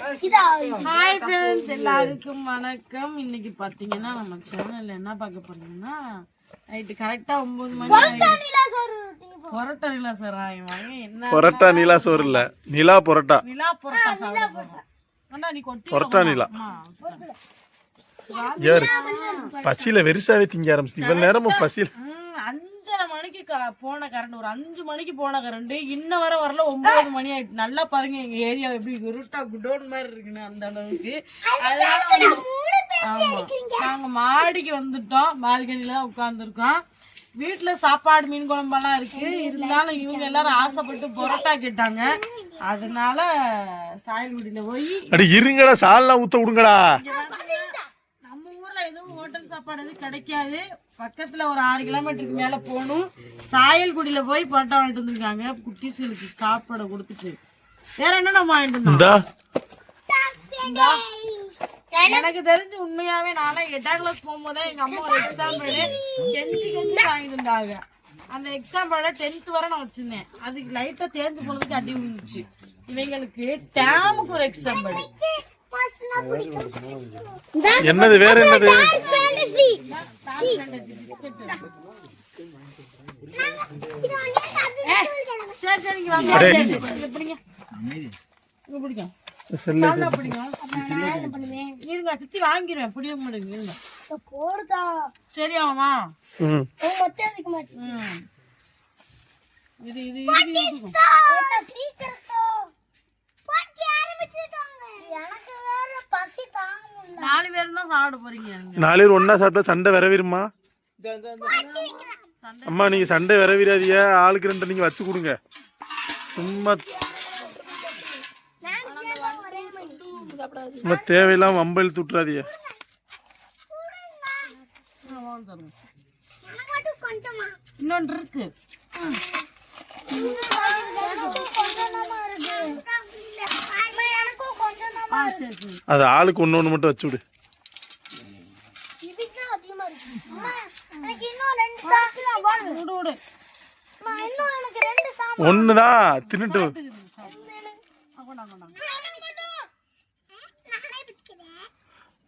Hi friends எல்லாருக்கும் வணக்கம். இன்னைக்கு பாத்தீங்கன்னா நம்ம சேனல்ல என்ன பார்க்க போறீங்கன்னா நைட்டு கரெக்டா ஒன்பது மணி. பரோட்டா நிலா சார் வாங்க என்ன பொரட்டா நிலா சோறு இல்ல நிலா பொரட்டா. நிலா பரோட்டா சாப்பிட போறோம். அண்ணா நீ கொட்டி பரோட்டா நிலா. யாரு? பசியில வெறிசாவே திங்க ஆரம்பிச்சு இவ்வளவு நேரமும் பசியில. அஞ்சரை மணிக்கு க- போன கரண்ட் ஒரு அஞ்சு மணிக்கு போன கரண்ட் இன்ன வர வரல ஒன்பது மணி ஆயிட்டு. நல்லா பாருங்க எங்க ஏரியா எப்படி இருட்டா குடோன் மாதிரி இருக்குன்னு அந்த அளவுக்கு. அதனால ஆமா. நாங்க மாடிக்கு வந்துட்டோம். பால்கனில தான் உட்கார்ந்துருக்கோம். வீட்டுல சாப்பாடு மீன் குழம்பெல்லாம் இருக்கு. இருந்தாலும் இவங்க எல்லாரும் ஆசைப்பட்டு பரோட்டா கேட்டாங்க. அதனால சாயல்குடியில போய் அடி இருங்கடா சால்லாம் ஊத்த விடுங்கடா. ஹோட்டல் சாப்பாடு எதுவும் கிடைக்காது. பக்கத்துல ஒரு ஆறு கிலோமீட்டருக்கு மேல போகணும். சாயல்குடியில போய் பரோட்டா வாங்கிட்டு வந்திருக்காங்க. குட்டிஸ்களுக்கு சாப்பாடு கொடுத்துட்டு. வேற என்ன நம்ம வாங்கிட்டு வந்தோம் இந்தா. எனக்கு தெரிஞ்சு உண்மையாவே நானே எட்டாம் கிளாஸ் போகும்போது எங்க அம்மா ஒரு எக்ஸாம் பேடு கெஞ்சி கெஞ்சி வாங்கிட்டு இருந்தாங்க அந்த எக்ஸாம் பேட டென்த் வரை நான் வச்சிருந்தேன். அதுக்கு லைட்டா தேஞ்சு போனதுக்கு அடி விழுந்துச்சு. இவங்களுக்கு டேமுக்கு ஒரு எக்ஸாம் பேடு என்னது வேற என்னது சரி சரி இங்க வாங்க சரி, சரி, இங்க பிடிங்க செல்லு நல்லா பிடிங்க இருங்க சுத்தி வாங்கிடுவேன் பிடிக்க மாட்டேங்க இருங்க போடுதா சரியாமா ம் உங்க ஒத்தே வைக்க மாட்டேன் ம் இது இது இது இது எனக்கு வேற பசி தாங்க முடியல நாலு பேரும் தான் சாப்பிட போறீங்க. நாலு பேர் ஒண்ணா சாப்பிட்டா சண்டை விரவிருமா? அம்மா நீங்க சண்டை விரவிராதிய ஆளுக்கு ரெண்டு நீங்க வச்சு கொடுங்க. சும்மா சும்மா தேவையில்லாம வம்பல் துட்டுறாதிய இன்னொன்று இருக்கு கொஞ்சம் தாமா இருக்கு அம்மா, எனக்கும் கொஞ்சம் தாமா ஆ சரி சரி அது ஆளுக்கு ஒண்ணு ஒண்ணு மட்டும் வச்சு விடு ஒண்ணுதான் தின்னுட்டு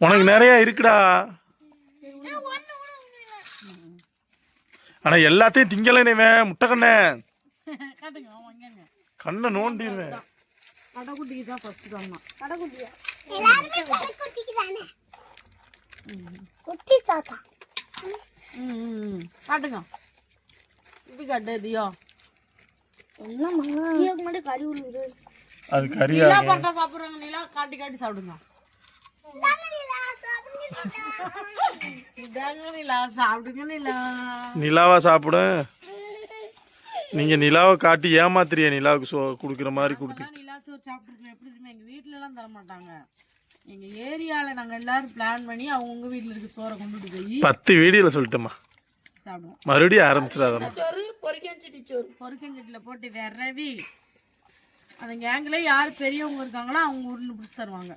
உனக்கு நிறைய இருக்குடா. ஆனா எல்லாத்தையும் முட்டைக்கண்ணே காட்டுங்க வாங்க கண்ணை நோண்டிடுவேன் கடைக்குட்டிக்கு தான் ஃபர்ஸ்ட் தான் கடைக்குட்டியா எல்லாருமே கடைக்குட்டிக்கு தானே குட்டி சாத்தா ம் காட்டுங்க இப்படி காட்டு தியோ என்னம்மா இதுக்கு மட்டும் கறி விழுகுது அது கறியா நிலா பரோட்டா சாப்பிட்றாங்க நிலா காட்டி காட்டி சாப்பிடுங்க நிலா சாப்பிடுங்க நிலா நிலாவா சாப்பிடும் நீங்க நிலாவை காட்டி ஏமாத்துறிய நிலாவுக்கு சோ குடுக்குற மாதிரி கொடுத்து. நிலா சோறு சாப்பிட்டுருக்கோம். எப்படி தெரியுமா எங்க வீட்ல எல்லாம் தர மாட்டாங்க எங்க ஏரியால நாங்க எல்லாரும் பிளான் பண்ணி அவங்கவுங்க வீட்ல இருக்க சோறை கொண்டுட்டு போய் பத்து வீடியோல சொல்லிட்டேம்மா. சாப்பிடுவோம். மறுபடியும் ஆரம்பிச்சிடாதம்மா. சோறு? பொரிக்கஞ்சட்டி சோறு. பொரிக்கஞ்சட்டியில் போட்டு விரவி அந்த கேங்கில் யார் பெரியவங்க இருக்காங்களோ அவங்க உருண்டு பிடிச்சி தருவாங்க.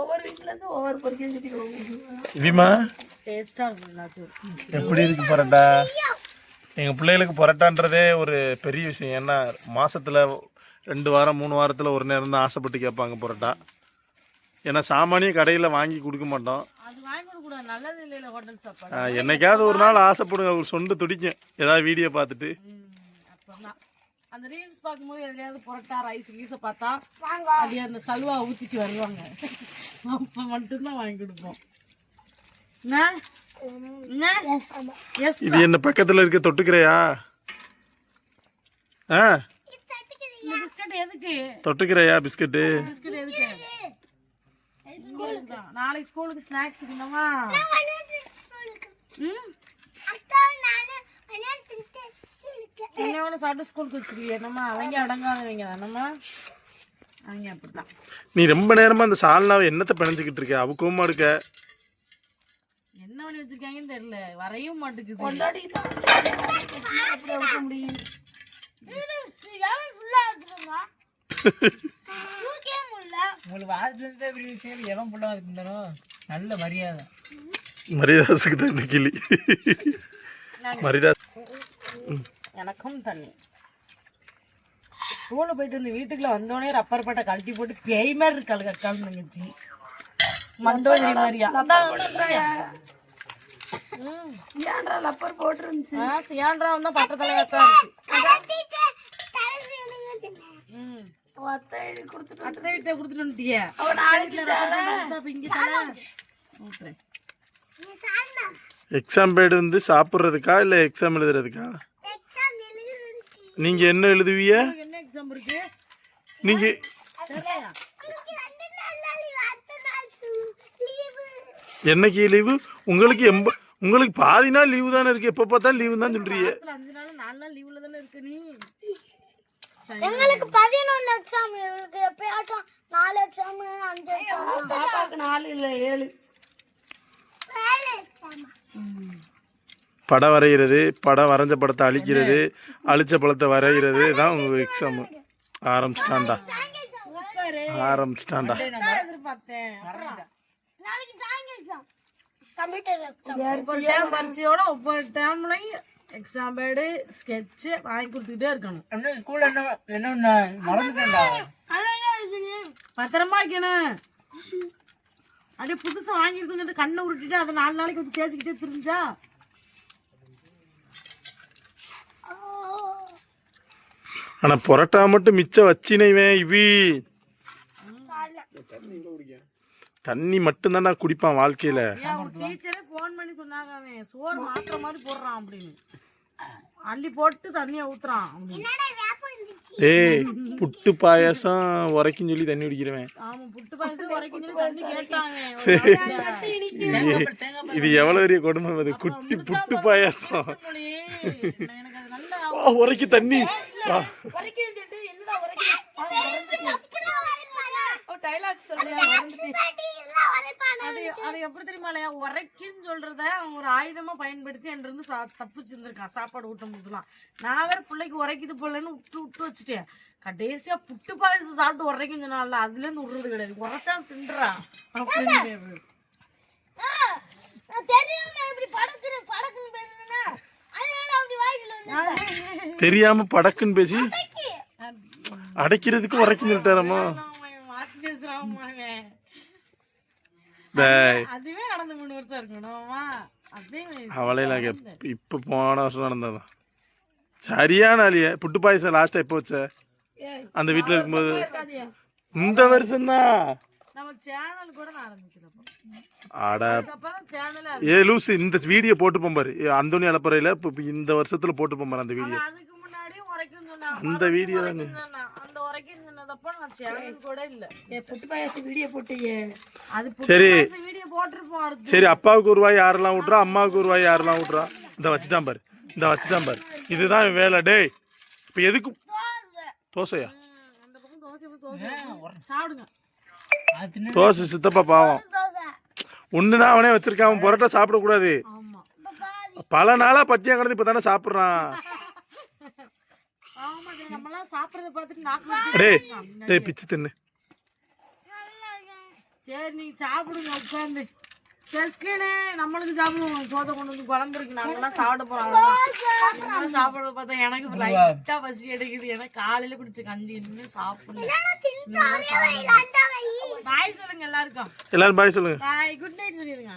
ஒவ்வொரு வீட்டிலேருந்து ஒவ்வொரு பொரிக்கஞ்சட்டி இவிமா டேஸ்ட்டாக இருக்கும் சோறு. எப்படி இருக்கு பரோட்டா எங்க பிள்ளைகளுக்கு பரோட்டான்றதே ஒரு பெரிய விஷயம். ஏன்னா மாசத்துல ரெண்டு வாரம் மூணு வாரத்துல ஒரு நேரம் தான் ஆசைப்பட்டு கேட்பாங்க பரோட்டா. ஏன்னா சாமானிய கடையில வாங்கி கொடுக்க மாட்டோம். என்னைக்காவது ஒரு நாள் ஆசைப்படுங்க. ஒரு சொண்டு துடிக்கும். ஏதாவது வீடியோ பார்த்துட்டு. அந்த ரீல்ஸ் பார்க்கும்போது எதுலையாவது புரோட்டா ரைஸ் கீஸை பார்த்தா அப்படியே அந்த சல்வா ஊற்றிட்டு வருவாங்க. அப்போ மட்டும்தான் வாங்கி கொடுப்போம். என்ன? இது என்ன பக்கத்துல இருக்க தொட்டுக்கிறையா? ஆ? இந்த பிஸ்கட் எதுக்கு? தொட்டுக்கிறையா பிஸ்கட்டு? பிஸ்கட் எதுக்கு? ஸ்கூலுக்கு நாளைக்கு ஸ்கூலுக்கு ஸ்நாக்ஸ் என்னமா ம்? என்ன சாப்பிட்டு ஸ்கூலுக்கு வச்சிருக்கீங்க என்னம்மா? அவங்க அடங்காதவங்க தானம்மா அவங்க அப்படித்தான். நீ ரொம்ப நேரமா அந்த சால்னாவை என்னத்தை பிணைஞ்சுக்கிட்டு இருக்க? அவுக்கவும் இருக்க என்ன பண்ணி வச்சிருக்காங்கன்னு தெரியல. வரையும் மாட்டேங்குது. உங்களுக்கு வந்து இப்படி விஷயம் எவன் புள்ளவா இருக்குந்தானோ நல்ல மரியாதை. கிளி. மரியாதை எனக்கும் தண்ணி. ஸ்கூல்ல போயிட்டு வந்து வீட்டுக்குள்ள வந்தோடனே ரப்பர் பட்டை கழட்டி போட்டு பேய் மாதிரி இருக்காளு கக்கால் தங்கச்சி மண்டோதரி மாதிரியா ஏன்டா லப்பர் போட்டுருந்துச்சு? சியாண்டரா வந்தா இருக்கு. அத்தை வீட்டை கொடுத்துட்டு வந்துட்டியே? தானே ஊட்டுறேன் எக்ஸாம் பேடு வந்து சாப்பிட்றதுக்கா இல்லை எக்ஸாம் எழுதுறதுக்கா? நீங்கள் என்ன எழுதுவிய உங்களுக்கு என்ன எக்ஸாம் இருக்கு? நீங்கள் என்னைக்கு லீவு? உங்களுக்கு எம்ப உங்களுக்கு பாதி நாள் லீவு தானே இருக்கு. எப்போ பார்த்தா லீவு தான் சொல்றீங்க. அஞ்சு நாள் நாலு நாள் லீவ்ல தானே இருக்க நீ? எங்களுக்கு பதினொன்று எக்ஸாம் எங்களுக்கு எப்பயாச்சும் நாலு எக்ஸாம் அஞ்சு எக்ஸாம் பாப்பாக்கு நாலு இல்ல ஏழு. படம் வரைகிறது படம் வரைஞ்ச படத்தை அழிக்கிறது அழிச்ச படத்தை வரைகிறது தான் உங்கள் எக்ஸாம் ஆரம்பிச்சிட்டாண்டா சூப்பரு. ஆரம்பிச்சிட்டாண்டா எதிர்பார்த்தேன் நாளைக்கு டிராயிங் எக்ஸாம் கம்ப்யூட்டர் எக்ஸாம் ஒவ்வொரு டைம் பரீட்சையோட ஒவ்வொரு டைம்லையும் எக்ஸாம் பேடு ஸ்கெட்சு வாங்கி கொடுத்துக்கிட்டே இருக்கணும். என்ன ஸ்கூல்ல என்ன என்ன ஒண்ணு மறந்துட்டேன்டா. பத்திரமா வைக்கணும் அப்படியே புதுசா வாங்கியிருக்குன்னு சொல்லிட்டு கண்ணை உருட்டிட்டு அதை நாலு நாளைக்கு வச்சு தேய்ச்சிக்கிட்டே தெரிஞ்சா? ஆனால் புரோட்டா மட்டும் மிச்சம் வச்சினேன் இவி. தண்ணி மட்டும்தான் நான் குடிப்பான் வாழ்க்கையில். டீச்சரே ஃபோன் பண்ணி சொன்னாங்க அவன். சோறு மாத்திர மாதிரி போடுறான் அப்படின்னு. அள்ளி போட்டு தண்ணியை ஊத்துறான் ஏய் புட்டு பாயாசம் உரைக்குன்னு சொல்லி தண்ணி குடிக்கிறவன். இது எவ்வளோ பெரிய கொடுமை அது குட்டி புட்டு பாயாசம். மொழி, எனக்கு அது நல்லா ஆ, உரைக்கு தண்ணி. டைலாக் சொல்லியா அது அது எப்படி தெரியுமா இல்லையா? உரைக்குன்னு சொல்றத அவன் ஒரு ஆயுதமா பயன்படுத்தி என்கிட்ட சா தப்பிச்சிருந்திருக்கான். சாப்பாடு ஊட்டும் போதுலாம் நான் வேற பிள்ளைக்கு உரைக்குது போலன்னு விட்டு விட்டு வச்சுட்டேன். கடைசியா புட்டு பாயசம் சாப்பிட்டு உரைக்கும் சொன்னால அதுல இருந்து விடுறது கிடையாது. உரைச்சா தின்றா. அப்படின்னு தெரியும் இப்படி படக்குன்னு பேசி அடைக்கிறதுக்கு உரைக்குன்னு சொல்லிட்டாரம்மா டேய். அதுவே நடந்து மூணு வருஷம் இருக்கணுமா. இப்ப போன வருஷம் நடந்ததான் சரியான ஆளிய புட்டு பாயசம் லாஸ்டா எப்போ வச்ச? அந்த வீட்டுல இருக்கும்போது. இந்த வருஷம் தான் ஏ லூசு இந்த வீடியோ போட்டு பாரு. ஏ, அந்தோனி அலப்பறையில இப்ப இந்த வருஷத்துல போட்டு பாரு அந்த வீடியோ. அந்த வீடியோ உரைக்கும் சொன்னான். அந்த உரைக்கும் சொன்னதப்போ நான் சேனல் கூட இல்ல. ஏ புட்டு பாயாசம் வீடியோ போட்டியே. அது சரி. வீடியோ போட்டிருப்போம் அடுத்து. சரி அப்பாவுக்கு ஒரு ரூபாய் யாரெல்லாம் விட்றா அம்மாவுக்கு ஒரு ரூபாய் யாரெல்லாம் விட்றா இந்த வச்சுட்டான் பாரு இந்த வச்சுட்டான் பாரு. இதுதான் வேலை டேய். இப்ப எதுக்கு தோசையா? ம், அந்த பக்கம் தோசை சித்தப்பா பாவம். ஒண்ணுதான் அவனே வச்சிருக்கான் அவன் புரோட்டா சாப்பிடக்கூடாது. ஆமா. பல நாளா பட்டியா கிடந்து இப்ப தானே சாப்பிட்றான் ஆமா இது நம்மலாம் சாப்பிடறத பார்த்துட்டு நாக்கு டேய் பிச்சு தின்னு. சரி நீங்க சாப்பிடுங்க உட்காந்து சரி நம்மளுக்கு சாப்பிடுவோம். சோத்தை கொண்டு வந்து குழம்பு இருக்கு நாங்கெல்லாம் சாப்பிட போறோம். நீங்களும் சாப்பிடுறத பார்த்தா எனக்கு லைட்டா பசி எடுக்குது. எனக்கு காலையில குடிச்ச கஞ்சி இன்னும் பாய் சொல்லுங்க எல்லாருக்கும். எல்லாரும் பாய் சொல்லுங்க. பாய் குட் நைட் சொல்லிடுங்க.